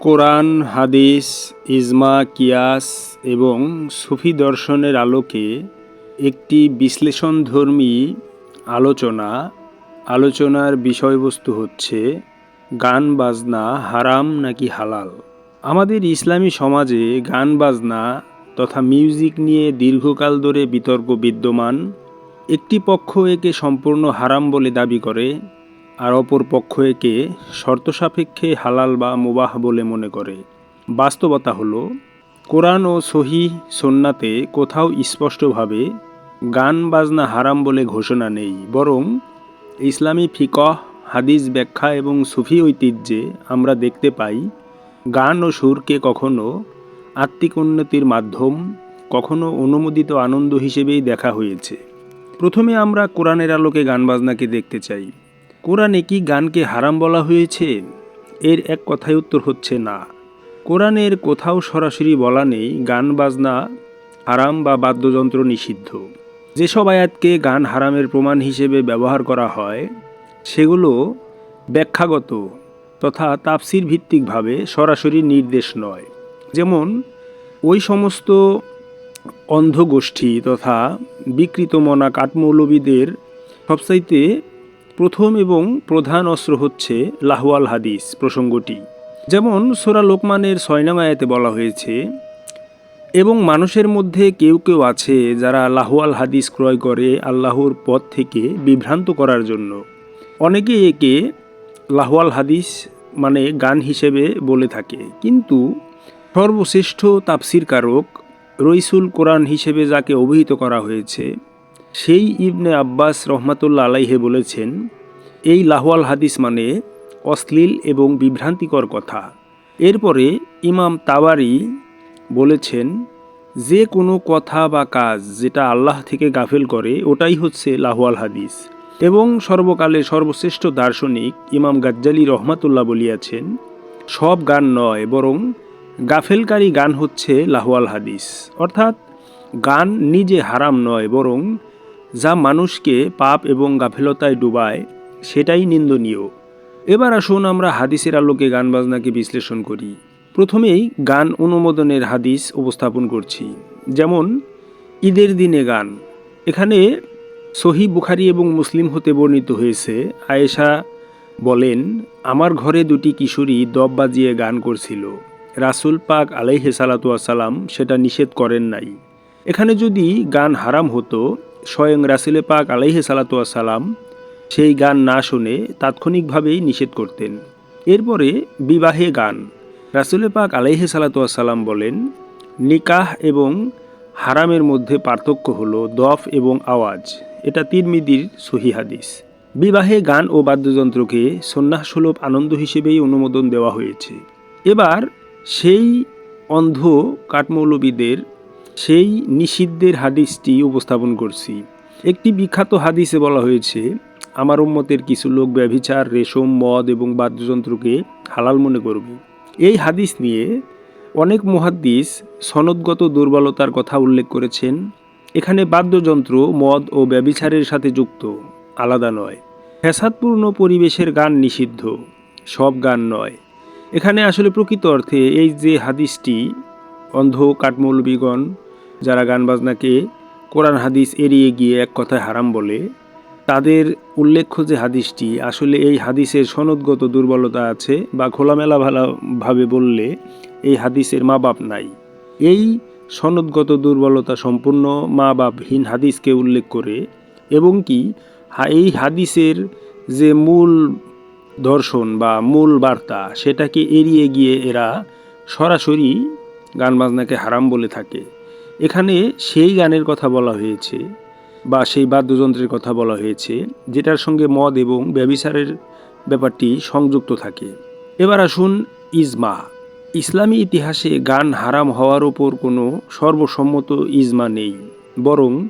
কোরআন, হাদিস, ইজমা, কিয়াস এবং সুফি দর্শনের আলোকে একটি বিশ্লেষণধর্মী আলোচনা, আলোচনার বিষয়বস্তু হচ্ছে গান বাজনা হারাম নাকি হালাল? আমাদের ইসলামী সমাজে গান বাজনা তথা মিউজিক নিয়ে দীর্ঘকাল ধরে বিতর্ক বিদ্যমান, একটি পক্ষ একে সম্পূর্ণ হারাম বলে দাবি করে আর অপর পক্ষ একে শর্ত সাপেক্ষে হালাল বা মুবাহ বলে মনে করে। বাস্তবতা হল, কোরআন ও সহি সন্নাতে কোথাও স্পষ্টভাবে গান বাজনা হারাম বলে ঘোষণা নেই, বরং ইসলামী ফিকহ, হাদিস ব্যাখ্যা এবং সুফি ঐতিহ্যে আমরা দেখতে পাই, গান ও সুরকে কখনো আত্মিক উন্নতির মাধ্যম, কখনো অনুমোদিত আনন্দ হিসেবেই দেখা হয়েছে। প্রথমে আমরা কোরআনের আলোকে গান বাজনাকে দেখতে চাই। কোরআনে কি গানকে হারাম বলা হয়েছে? এর এক কথায় উত্তর হচ্ছে না। কোরআনের কোথাও সরাসরি বলা নেই গান বাজনা, হারাম বা বাদ্যযন্ত্র নিষিদ্ধ। যেসব আয়াতকে গান হারামের প্রমাণ হিসেবে ব্যবহার করা হয়, সেগুলো ব্যাখ্যাগত তথা তাপসির ভিত্তিকভাবে সরাসরি নির্দেশ নয়। যেমন, ওই সমস্ত অন্ধগোষ্ঠী তথা বিকৃত মনা কাঠমৌলবীদের সবচাইতে প্রথম এবং প্রধান অস্ত্র হচ্ছে লাহওয়াল হাদিস প্রসঙ্গটি। যেমন সোরা লোকমানের ছয়নাম আয়াতে বলা হয়েছে, এবং মানুষের মধ্যে কেউ কেউ আছে যারা লাহওয়াল হাদিস ক্রয় করে আল্লাহর পথ থেকে বিভ্রান্ত করার জন্য। অনেকে একে লাহওয়াল হাদিস মানে গান হিসেবে বলে থাকে। কিন্তু সর্বশ্রেষ্ঠ তাপসির কারক রইসুল কোরআন হিসেবে যাকে অভিহিত করা হয়েছে সেই ইবনে আব্বাস রহমাতুল্লা আলাইহে বলেছেন, এই লাহওয়াল হাদিস মানে অশ্লীল এবং বিভ্রান্তিকর কথা। এরপরে ইমাম তাওয়ারি বলেছেন, যে কোনো কথা বা কাজ যেটা আল্লাহ থেকে গাফেল করে, ওটাই হচ্ছে লাহওয়াল হাদিস। এবং সর্বকালে সর্বশ্রেষ্ঠ দার্শনিক ইমাম গাজ্জালি রহমাতুল্লাহ বলিয়াছেন, সব গান নয়, বরং গাফেলকারী গান হচ্ছে লাহওয়াল হাদিস। অর্থাৎ গান নিজে হারাম নয়, বরং যা মানুষকে পাপ এবং গাফেলতায় ডুবায়, সেটাই নিন্দনীয়। এবার আসুন আমরা হাদিসের আলোকে গান বাজনাকে বিশ্লেষণ করি। প্রথমেই গান অনুমোদনের হাদিস উপস্থাপন করছি। যেমন, ঈদের দিনে গান। এখানে সহি বুখারি এবং মুসলিম হতে বর্ণিত হয়েছে। আয়েশা বলেন, আমার ঘরে দুটি কিশোরী দব বাজিয়ে গান করছিল। রাসুল পাক আলাইহে সালাতাম সেটা নিষেধ করেন নাই। এখানে যদি গান হারাম হতো স্বয়ং রাসুলে পাক আলাইহে সালাতাম সেই গান না শুনে তাৎক্ষণিকভাবেই নিষেধ করতেন। এরপরে বিবাহে গান। রাসুলে পাক আলাইহে সালাতাম বলেন, নিকাহ এবং হারামের মধ্যে পার্থক্য হল দফ এবং আওয়াজ। এটা তিরমিদির সহি হাদিস। বিবাহে গান ও বাদ্যযন্ত্রকে সন্ন্যাসুলভ আনন্দ হিসেবেই অনুমোদন দেওয়া হয়েছে। এবার সেই অন্ধ কাঠমৌলবীদের সেই নিষিদ্ধের হাদিসটি উপস্থাপন করছি। একটি বিখ্যাত হাদিসে বলা হয়েছে, আমার উম্মতের কিছু লোক ব্যভিচার, রেশম, মদ এবং বাদ্যযন্ত্রকে হালাল মনে করবে। এই হাদিস নিয়ে অনেক মহাদ্দিস সনদগত দুর্বলতার কথা উল্লেখ করেছেন। এখানে বাদ্যযন্ত্র, মদ ও ব্যবিচারের সাথে যুক্ত, আলাদা নয়। ফ্যাসাদপূর্ণ পরিবেশের গান নিষিদ্ধ, সব গান নয়। এখানে আসলে প্রকৃত অর্থে এই যে হাদিসটি অন্ধ কাঠমৌলবীগণ, যারা গান বাজনাকে কোরআন হাদিস এড়িয়ে গিয়ে এক কথায় হারাম বলে, তাদের উল্লেখ্য যে হাদিসটি, আসলে এই হাদিসের সনদগত দুর্বলতা আছে বা খোলামেলা ভালোভাবে বললে এই হাদিসের মা বাপ নাই। এই সনদগত দুর্বলতা সম্পূর্ণ মা বাপহীন হাদিসকে উল্লেখ করে, এবং কি এই হাদিসের যে মূল দর্শন বা মূল বার্তা, সেটাকে এড়িয়ে গিয়ে এরা সরাসরি গান বাজনাকে হারাম বলে থাকে। এখানে সেই গানের কথা বলা হয়েছে বা সেই বাদ্যযন্ত্রের কথা বলা হয়েছে, যেটার সঙ্গে মদ এবং ব্যবিচারের ব্যাপারটি সংযুক্ত থাকে। এবার আসুন ইজমা। ইসলামী ইতিহাসে গান হারাম হওয়ার ওপর কোনো সর্বসম্মত ইজমা নেই। বরং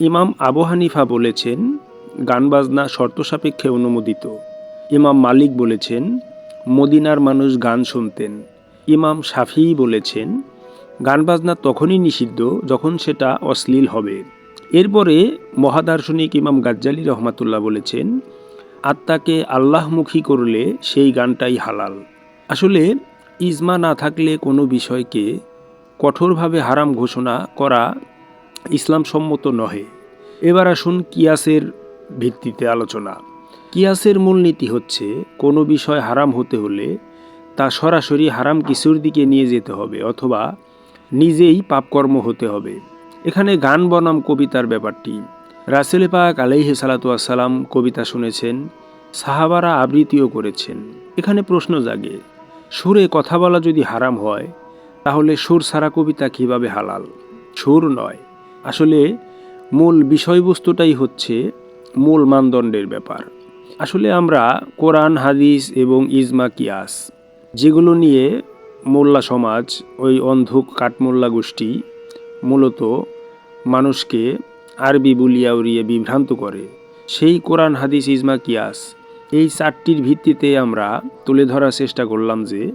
ইমাম আবু হানিফা বলেছেন, গান বাজনা শর্ত সাপেক্ষে অনুমোদিত। ইমাম মালিক বলেছেন, মদিনার মানুষ গান শুনতেন। ইমাম শাফি বলেছেন গান বাজনা তখনই নিষিদ্ধ যখন সেটা অশ্লীল হবে। এরপরে মহাদার্শনিক ইমাম গাজ্জালি রহমাতুল্লাহ বলেছেন, আত্মাকে আল্লাহমুখী করলে সেই গানটাই হালাল। আসলে ইজমা না থাকলে কোনো বিষয়কে কঠোরভাবে হারাম ঘোষণা করা ইসলাম সম্মত নহে। এবার আসুন কিয়াসের ভিত্তিতে আলোচনা। কিয়াসের মূলনীতি হচ্ছে, কোনো বিষয় হারাম হতে হলে তা সরাসরি হারাম কিছুর দিকে নিয়ে যেতে হবে অথবা নিজেই পাপকর্ম হতে হবে। এখানে গান বনাম কবিতার ব্যাপারটি। রাসেল পাক আলাইহে সালাতাম কবিতা শুনেছেন, সাহাবারা আবৃত্তিও করেছেন। এখানে প্রশ্ন জাগে, সুরে কথা বলা যদি হারাম হয়, তাহলে সুর সারা কবিতা কীভাবে হালাল? সুর নয়। আসলে মূল বিষয়বস্তুটাই হচ্ছে মূল মানদণ্ডের ব্যাপার। আসলে আমরা কোরআন, হাদিস এবং ইজমা, কিয়াস যেগুলো নিয়ে মোল্লা সমাজ, ওই অন্ধক কাঠমোল্লা গোষ্ঠী মূলত মানুষকে আরবি বুলিয়া উড়িয়ে বিভ্রান্ত করে। সেই কোরআন, হাদিস, ইজমা, কিয়াস, এই চারটির ভিত্তিতে আমরা তুলে ধরার চেষ্টা করলাম যে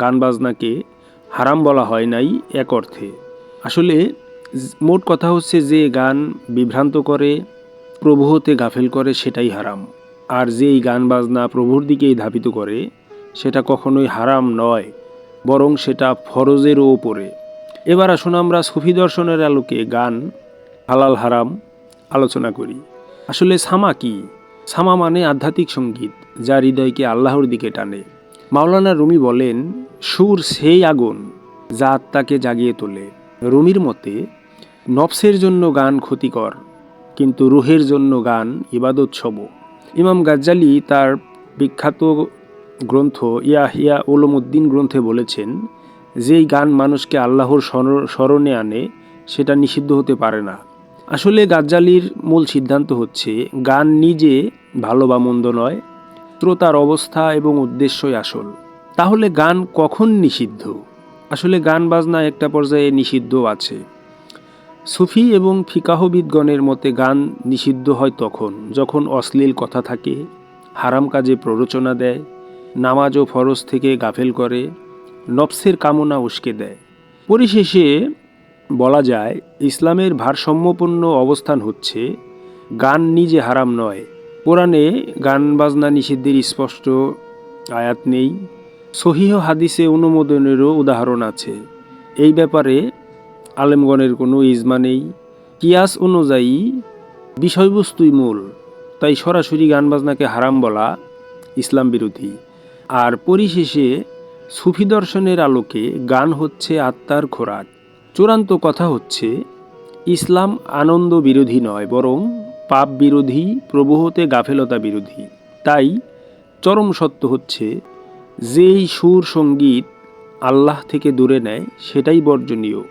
গান বাজনাকে হারাম বলা হয় নাই এক অর্থে। আসলে মোট কথা হচ্ছে যে গান বিভ্রান্ত করে প্রভু হতে গাফেল করে সেটাই হারাম। আর যেই গান বাজনা প্রভুর দিকেই ধাবিত করে সেটা কখনোই হারাম নয়, বরং সেটা ফরজেরও ওপরে এবার আসুন আমরা সুফি দর্শনের আলোকে গান, হালাল হারাম আলোচনা করি। আসলে সামা কি? সামা মানে আধ্যাত্মিক সংগীত, যা হৃদয়কে আল্লাহর দিকে টানে। মাওলানা রুমি বলেন, সুর সেই আগুন, যা আত্মাকে জাগিয়ে তোলে। রুমির মতে, নফসের জন্য গান ক্ষতিকর, কিন্তু রুহের জন্য গান ইবাদোৎসব ইমাম গাজ্জালি তার বিখ্যাত গ্রন্থ ইয়া হিয়া ওলমুদ্দিন গ্রন্থে বলেছেন, যেই গান মানুষকে আল্লাহর স্মরণে আনে, সেটা নিষিদ্ধ হতে পারে না। আসলে গাজ্জালির মূল সিদ্ধান্ত হচ্ছে, গান নিজে ভালো বা মন্দ নয়, শ্রোতার অবস্থা এবং উদ্দেশ্যই আসল। তাহলে গান কখন নিষিদ্ধ? আসলে গান বাজনা একটা পর্যায়ে নিষিদ্ধ আছে। সুফি এবং ফিকাহবিদগণের মতে গান নিষিদ্ধ হয় তখন, যখন অশ্লীল কথা থাকে, হারাম কাজে প্ররোচনা দেয় নামাজ ও ফরজ থেকে গাফেল করে, নফসের কামনা উস্কে দেয়। পরিশেষে বলা যায়, ইসলামের ভারসাম্যপূর্ণ অবস্থান হচ্ছে, গান নিজে হারাম নয়। কোরআনে গান বাজনা নিষিদ্ধের স্পষ্ট আয়াত নেই। সহিহ হাদিসে অনুমোদনেরও উদাহরণ আছে। এই ব্যাপারে আলেমগণের কোনো ইজমা নেই। কিয়াস অনুযায়ী, বিষয়বস্তুই মূল, তাই সরাসরি গান বাজনাকে হারাম বলা ইসলাম বিরোধী। আর পরিশেষে সুফি দর্শনের আলোকে গান হচ্ছে আত্মার খোরাক। চূড়ান্ত কথা হচ্ছে, ইসলাম আনন্দ বিরোধী নয়, বরং পাপ বিরোধী, প্রবহতে গাফেলতা বিরোধী। তাই চরম সত্য হচ্ছে, যেই সুর সংগীত আল্লাহ থেকে দূরে নেয়, সেটাই বর্জনীয়।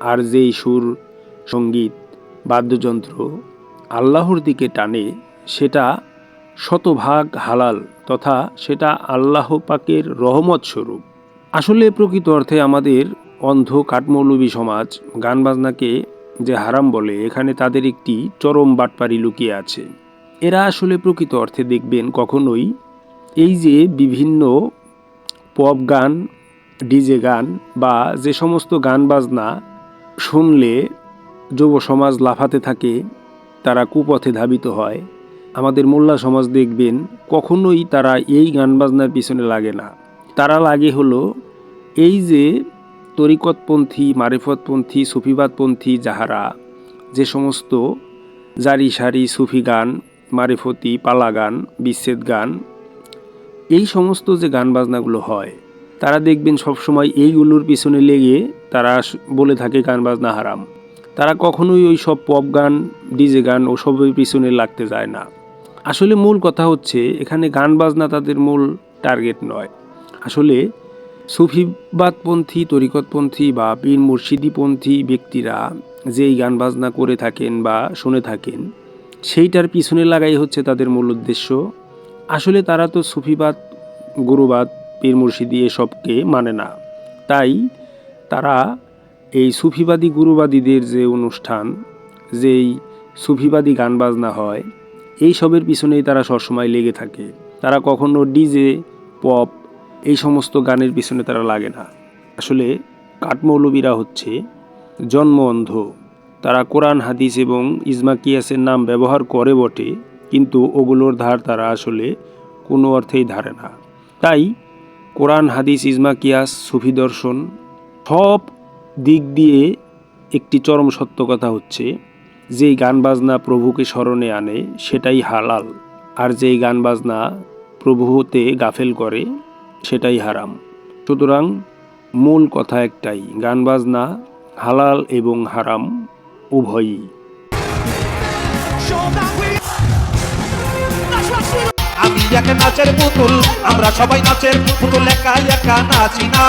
আর যেই সুর সংগীত বাদ্যযন্ত্র আল্লাহর দিকে টানে, সেটা শতভাগ হালাল তথা সেটা আল্লাহ পাকের রহমত স্বরূপ। আসলে প্রকৃত অর্থে আমাদের অন্ধ কাঠমৌলবী সমাজ গান বাজনাকে যে হারাম বলে, এখানে তাদের একটি চরম বাটপারি লুকিয়ে আছে। এরা আসলে প্রকৃত অর্থে দেখবেন কখনোই এই যে বিভিন্ন পপ গান, ডিজে গান বা যে সমস্ত গান বাজনা শুনলে যুব সমাজ লাফাতে থাকে, তারা কুপথে ধাবিত হয়। আমাদের মোল্লা সমাজ দেখবেন, কখনোই তারা এই গান বাজনার পিছনে লাগে না। তারা লাগে হলো, এই যে তরিকতপন্থী, মারেফতপন্থী, সুফিবাদপন্থী যাহারা, যে সমস্ত জারি সারি সুফি গান, মারেফতি, পালা গান, বিচ্ছেদ গান, এই সমস্ত যে গান বাজনাগুলো হয়, তারা দেখবেন সবসময় এইগুলোর পিছনে লেগে তারা বলে থাকে গান বাজনা হারাম। তারা কখনোই ওই সব পপ গান, ডিজে গান, ওসবের পিছনে লাগতে যায় না। আসলে মূল কথা হচ্ছে, এখানে গান বাজনা তাদের মূল টার্গেট নয়। আসলে সুফিবাদপন্থী, তরিকতপন্থী বা পীর মুর্শিদিপন্থী ব্যক্তিরা যেই গান বাজনা করে থাকেন বা শুনে থাকেন, সেইটার পিছনে লাগাই হচ্ছে তাদের মূল উদ্দেশ্য। আসলে তারা তো সুফিবাদ, গুরুবাদ, পীর মুর্শিদি এসবকে মানে না। তাই তারা এই সুফিবাদী, গুরুবাদীদের যে অনুষ্ঠান, যেই সুফিবাদী গান বাজনা হয় এই সবের পিছনেই তারা সবসময় লেগে থাকে। তারা কখনো ডিজে, পপ এই সমস্ত গানের পিছনে তারা লাগে না। আসলে কাঠমৌলবীরা হচ্ছে জন্ম অন্ধ। তারা কোরআন, হাদিস এবং ইজমা কিয়াসের নাম ব্যবহার করে বটে, কিন্তু ওগুলোর ধার তারা আসলে কোনো অর্থেই ধারে না। তাই কোরআন, হাদিস, ইজমা কিয়াস, সুফি দর্শন সব দিক দিয়ে একটি চরম সত্য কথা হচ্ছে যেই গান বাজনা প্রভুকে স্মরণে আনে, সেটাই হালাল। আর যেই গান বাজনা প্রভুতে গাফেল করে, সেটাই হারাম। সুতরাং মূল কথা একটাই, গান বাজনা হালাল এবং হারাম উভয়ই। আমি এক নাচের পুতুল, আমরা সবাই নাচের পুতুল একা একা নাচি না।